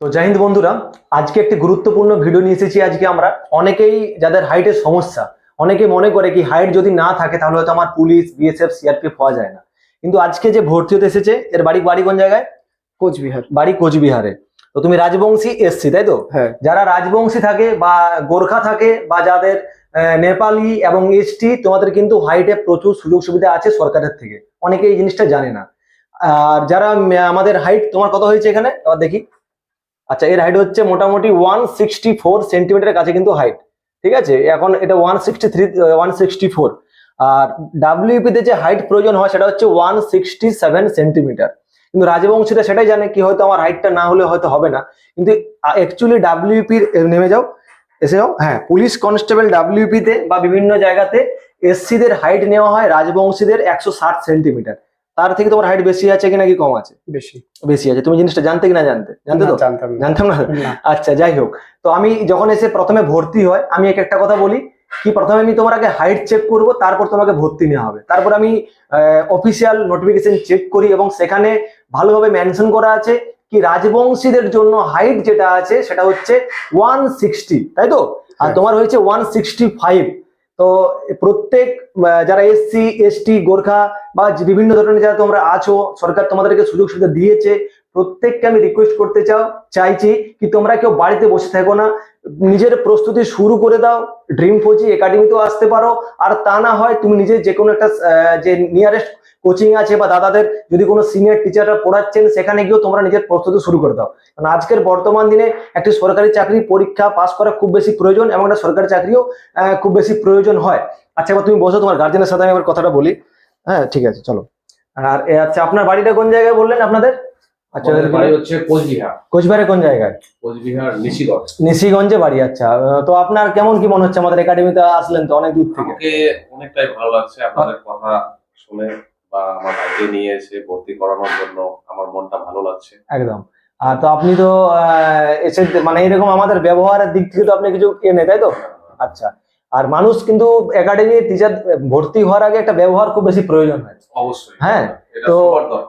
তো জয় হিন্দ বন্ধুরা আজকে একটি গুরুত্বপূর্ণ ভিডিও নিয়ে এসেছি আজকে আমরা। অনেকেই যাদের হাইটের সমস্যা অনেকে মনে করে কি হাইট যদি না থাকে তাহলে হয়তো আমার পুলিশ বিএসএফ সিআরপিএফ হওয়া যায় না। কিন্তু আজকে যে ভর্তি হতে এসেছে এর বাড়ি বাড়ি কোন জায়গায়? কোচবিহার। বাড়ি কোচবিহারে। তো তুমি রাজবংশী এসছি তাই তো? হ্যাঁ। যারা রাজবংশী থাকে বা গোর্খা থাকে বা যাদের নেপালি এবং এসটি তোমাদের কিন্তু হাইটে প্রচুর সুযোগ সুবিধা আছে সরকারের থেকে। অনেকে এই জিনিসটা জানে না। আর যারা আমাদের হাইট তোমার কত হয়েছে এখানে? দেখি। আচ্ছা এর হাইট হচ্ছে মোটামুটি ওয়ান সিক্সটি ফোর সেন্টিমিটারের কাছে কিন্তু হাইট ঠিক আছে? এখন এটা one sixty three one sixty four আর ডাব্লিউপি তে যে হাইট প্রয়োজন হয় সেটা হচ্ছে ওয়ান সিক্সটি সেভেন সেন্টিমিটার কিন্তু রাজবংশীরা সেটাই জানে কি হয়তো আমার হাইটটা না হলে হয়তো হবে না। কিন্তু অ্যাকচুয়ালি ডাব্লিউপির নেমে যাও, এসে যাও হ্যাঁ পুলিশ কনস্টেবল ডাব্লিউপি তে বা বিভিন্ন জায়গাতে এসসিদের হাইট নেওয়া হয়, রাজবংশীদের একশো ষাট সেন্টিমিটার তার থেকে তোমার হাইট বেশি আছে কি নাকি কম আছে? বেশি। বেশি আছে। তুমি জিনিসটা জানতে কি না জানতে জানতে তো? জানতাম না। আচ্ছা যাই হোক। তো আমি যখন এসে প্রথমে ভর্তি হয় আমি এক একটা কথা বলি কি প্রথমে আমি তোমার আগে হাইট চেক করব তারপর তোমাকে ভর্তি নেওয়া হবে। তারপর আমি অফিসিয়াল নোটিফিকেশন চেক করি এবং সেখানে ভালোভাবে মেনশন করা আছে কি রাজবংশীদের জন্য হাইট যেটা আছে সেটা হচ্ছে ওয়ান সিক্সটি তাই তো? আর হ্যাঁ। তোমার হয়েছে ওয়ান সিক্সটি ফাইভ তো প্রত্যেক যারা এসসি, এসটি, গোর্খা বা বিভিন্ন ধরনের যারা তোমরা আছো, সরকার তোমাদেরকে সুযোগ সুবিধা দিয়েছে প্রত্যেককে আমি রিকোয়েস্ট করতে চাও, চাইছি কি তোমরা কেউ বাড়িতে বসে থাকো না। নিজের প্রস্তুতি শুরু করে দাও ড্রিম ফোজি একাডেমিতেও আসতে পারো। আর তা না হয় তুমি নিজে যে কোনো একটা যে নিয়ারেস্ট কোচিং আছে বা দাদাদের যদি কোনো সিনিয়র টিচাররা পড়াচ্ছেন, সেখানে গিয়েও তোমরা নিজের প্রস্তুতি শুরু করে দাও। কারণ আজকের বর্তমান দিনে একটি সরকারি চাকরি পরীক্ষা পাস করা খুব বেশি প্রয়োজন এবং একটা সরকারি চাকরিও খুব বেশি প্রয়োজন হয়। আচ্ছা এবার তুমি বসো, তোমার গার্জেনের সাথে আমি এবার কথাটা বলি। হ্যাঁ ঠিক আছে, চলো। আর আচ্ছা আপনার বাড়িটা কোন জায়গায় বললেন আপনাদের? আচ্ছা বাড়ি হচ্ছে কোচবিহার। কোচবিহারে কোন জায়গায়? কোচবিহার নিশিগঞ্জ। নিশিগঞ্জে বাড়ি আচ্ছা। তো আপনার কেমন কি মনে হচ্ছে? আমাদের একাডেমিতে আসলেন তো অনেক দূর থেকে। আমাকে অনেকটাই ভালো লাগছে আপনাদের কথা শুনে বা আমার ভাইকে নিয়ে এসে ভর্তি করানোর জন্য। আমার মনটা ভালো লাগছে। একদম। আর তো আপনি তো আহ, এসে মানে এরকম আমাদের ব্যবহারের দিক থেকে তো আপনি কিছু নেই তাই তো? আচ্ছা। আর মানুষ কিন্তু একাডেমি টিচার ভর্তি হওয়ার আগে একটা ব্যবহার খুব বেশি প্রয়োজন হয়। অবশ্যই। হ্যাঁ, তো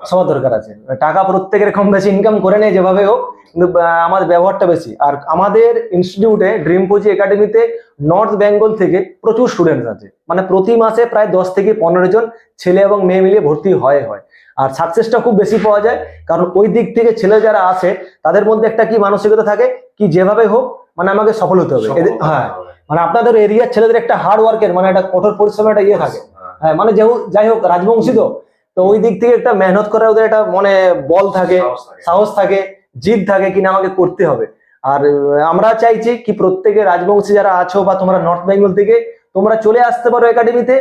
সবার দরকার। আছে। টাকা প্রত্যেকের কম বেশি ইনকাম করে নেয় যেভাবে হোক কিন্তু আমাদের ব্যবহারটা বেশি। আর আমাদের ইনস্টিটিউটে ড্রিম পুজি একাডেমিতে নর্থ বেঙ্গল থেকে প্রচুর স্টুডেন্টস আছে। মানে প্রতি মাসে প্রায় দশ থেকে পনেরো জন ছেলে এবং মেয়ে মিলিয়ে ভর্তি হয় হয়। আর সাকসেসটা খুব বেশি পাওয়া যায় কারণ ওই দিক থেকে ছেলে যারা আসে তাদের মধ্যে একটা কি মানসিকতা থাকে কি যেভাবে হোক মানে আমাকে সফল হতে হবে। হ্যাঁ। মানে আপনাদের এরিয়ার ছেলেদের একটা হার্ড ওয়ার্কের মানে একটা কঠোর পরিশ্রমের একটা ইয়ে থাকে। হ্যাঁ, হ্যাঁ মানে যেহেতু যাই হোক রাজবংশী তো তো ওই দিক থেকে একটা মেহনত করার ওদের একটা মনে বল থাকে সাহস থাকে। জিদ থাকে কিনা আমাকে করতে হবে। আর আমরা চাইছি কি প্রত্যেকে রাজবংশী যারা আছো বা তোমরা নর্থ বেঙ্গল থেকে তোমরা চলে আসতে পারো একাডেমিতে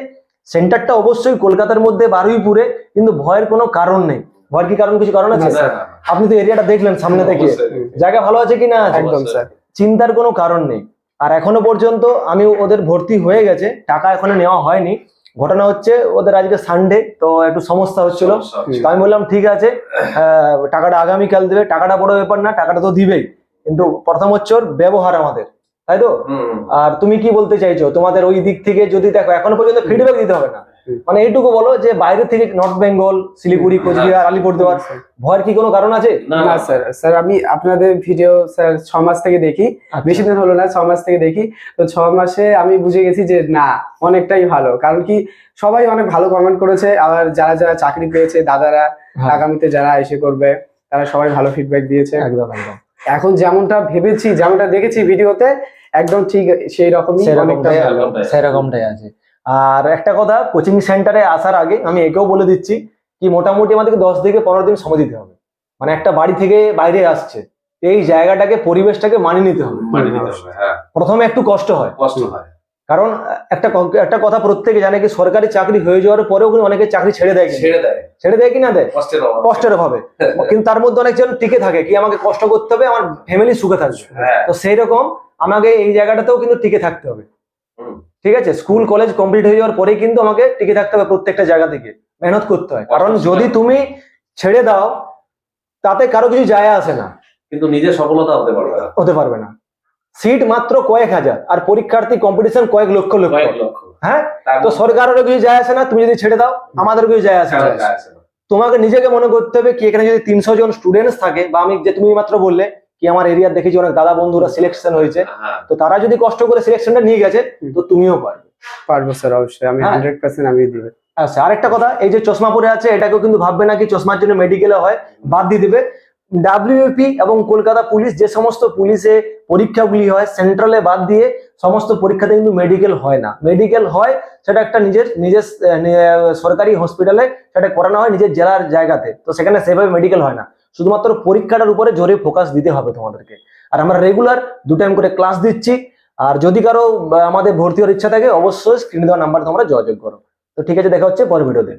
সেন্টারটা অবশ্যই কলকাতার মধ্যে বারুইপুরে কিন্তু ভয়ের কোনো কারণ নেই। ভয়ের কি কারণ কিছু কারণ আছে। আপনি তো এরিয়াটা দেখলেন সামনে থেকে। জায়গা ভালো আছে কি না আছে? একদম স্যার। চিন্তার কোনো কারণ নেই। আর এখনও পর্যন্ত আমি ওদের ভর্তি হয়ে গেছে টাকা এখনও নেওয়া হয়নি। ঘটনা হচ্ছে ওদের আজকে সানডে তো একটু সমস্যা হচ্ছিল। তো আমি বললাম ঠিক আছে টাকাটা আগামীকাল দেবে টাকাটা বড় ব্যাপার না টাকাটা তো দিবেই। কিন্তু প্রথম হচ্ছে ওর ব্যবহার আমাদের তাই তো। আর তুমি কি বলতে চাইছো? তোমাদের ওই দিক থেকে যদি দেখো এখনও পর্যন্ত ফিডব্যাক দিতে হবে না। মানে এইটুকু বলো যে বাইরে থেকে নর্থ বেঙ্গল শিলিগুড়ি কোচবিহার আলিপুরদুয়ার ভয়ের কি কোনো কারণ আছে? না, স্যার স্যার আমি আপনাদের ভিডিও স্যার ছ মাস থেকে দেখি। আচ্ছা। বেশি দিন হলো না ছ মাস থেকে দেখি। তো ছ মাসে আমি বুঝে গেছি যে না অনেকটাই ভালো। কারণ কি সবাই অনেক ভালো কমেন্ট করেছে। আবার যারা যারা চাকরি পেয়েছে দাদারা হ্যাঁ। আগামীতে যারা এসে করবে তারা সবাই ভালো ফিডব্যাক দিয়েছে। একদম একদম। এখন যেমনটা ভেবেছি যেমনটা দেখেছি ভিডিওতে একদম ঠিক সেই রকমই অনেকটা। সেরকমটাই আছে। আর একটা কথা কোচিং সেন্টারে আসার আগে আমি একেও বলে দিচ্ছি কি মোটামুটি আমাদেরকে দশ থেকে পনেরো দিন সময় দিতে হবে। মানে একটা বাড়ি থেকে বাইরে আসছে এই জায়গাটাকে পরিবেশটাকে মানিয়ে নিতে হবে। মানিয়ে নিতে হবে, হ্যাঁ। প্রথমে একটু কষ্ট হয়। কষ্ট হয়। কারণ একটা একটা কথা প্রত্যেকে জানে কি সরকারি চাকরি হয়ে যাওয়ার পরেও কিন্তু অনেকে চাকরি ছেড়ে দেয় ছেড়ে দেয়। ছেড়ে দেয় কি না দেয়? কষ্টের অভাবে। কিন্তু তার মধ্যে অনেকজন টিকে থাকে কি আমাকে কষ্ট করতে হবে আমার ফ্যামিলি সুখে থাকবে। হ্যাঁ। তো সেই রকম আমাকে এই জায়গাটাতেও কিন্তু টিকে থাকতে হবে। ঠিক আছে? স্কুল কলেজ কমপ্লিট হয়ে যাওয়ার পরেই কিন্তু আমাকে টিকে থাকতে হবে প্রত্যেকটা জায়গা থেকে। মেহনত করতে হয়। কারণ যদি তুমি ছেড়ে দাও তাতে কারও কিছু যায় আসে না। কিন্তু নিজে সফলতা হতে পারবে না। হতে পারবে না। সিট মাত্র কয়েক হাজার আর পরীক্ষার্থী কম্পিটিশন কয়েক লক্ষ লক্ষ। লক্ষ। হ্যাঁ? তো সরকারেরও কিছু যায় আসে না তুমি যদি ছেড়ে দাও আমাদের কিছু যায় আসে যায় আসে না। তোমাকে নিজেকে মনে করতে হবে কি এখানে যদি তিনশো জন স্টুডেন্টস থাকে বা আমি যে তুমি মাত্র বললে কি আমার এরিয়া দেখেছি অনেক দাদা বন্ধুরা সিলেকশন হয়েছে। হ্যাঁ। তো তারা যদি কষ্ট করে সিলেকশনটা নিয়ে গেছে তো তুমিও পারবে। পারব স্যার অবশ্যই। আমি হ্যাঁ। হান্ড্রেড পার্সেন্ট আমি দিবে। আচ্ছা আরেকটা কথা এই যে চশমা পরে আছে এটাকেও কিন্তু ভাববে না কি চশমার জন্য মেডিকেলে হয় বাদ দিয়ে দিবে। ডাব্লিউপি এবং কলকাতা পুলিশ যে সমস্ত পুলিশে পরীক্ষাগুলি হয় সেন্ট্রালে বাদ দিয়ে সমস্ত পরীক্ষাতে কিন্তু মেডিকেল হয় না। মেডিকেল হয় সেটা একটা নিজের নিজের সরকারি হসপিটালে সেটা করানো হয় নিজের জেলার জায়গাতে। তো সেখানে সেভাবে মেডিকেল হয় না। শুধুমাত্র পরীক্ষাটার উপরে জোরে ফোকাস দিতে হবে তোমাদেরকে। আর আমরা রেগুলার দু টাইম করে ক্লাস দিচ্ছি। আর যদি কারও আমাদের ভর্তি হওয়ার ইচ্ছা থাকে, অবশ্যই স্ক্রিনে দেওয়া নাম্বার তোমরা যোগাযোগ করো। তো ঠিক আছে, দেখা হচ্ছে পরের ভিডিওতে